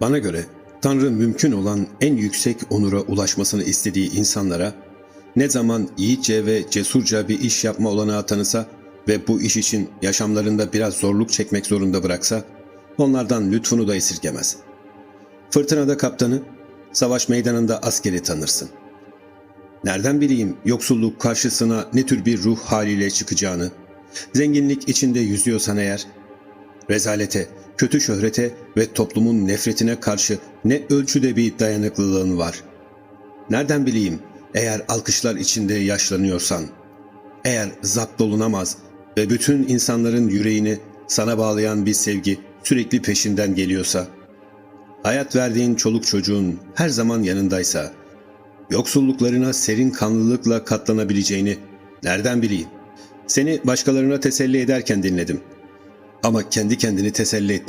Bana göre Tanrı mümkün olan en yüksek onura ulaşmasını istediği insanlara ne zaman yiğitçe ve cesurca bir iş yapma olanağı tanısa ve bu iş için yaşamlarında biraz zorluk çekmek zorunda bıraksa onlardan lütfunu da esirgemez. Fırtınada kaptanı, savaş meydanında askeri tanırsın. Nereden bileyim yoksulluk karşısına ne tür bir ruh haliyle çıkacağını, zenginlik içinde yüzüyorsan eğer, rezalete, kötü şöhrete ve toplumun nefretine karşı ne ölçüde bir dayanıklılığın var. Nereden bileyim eğer alkışlar içinde yaşlanıyorsan, eğer zapt olunamaz ve bütün insanların yüreğini sana bağlayan bir sevgi sürekli peşinden geliyorsa, hayat verdiğin çoluk çocuğun her zaman yanındaysa, yoksulluklarına serin kanlılıkla katlanabileceğini nereden bileyim? Seni başkalarına teselli ederken dinledim. Ama kendi kendini teselli etme.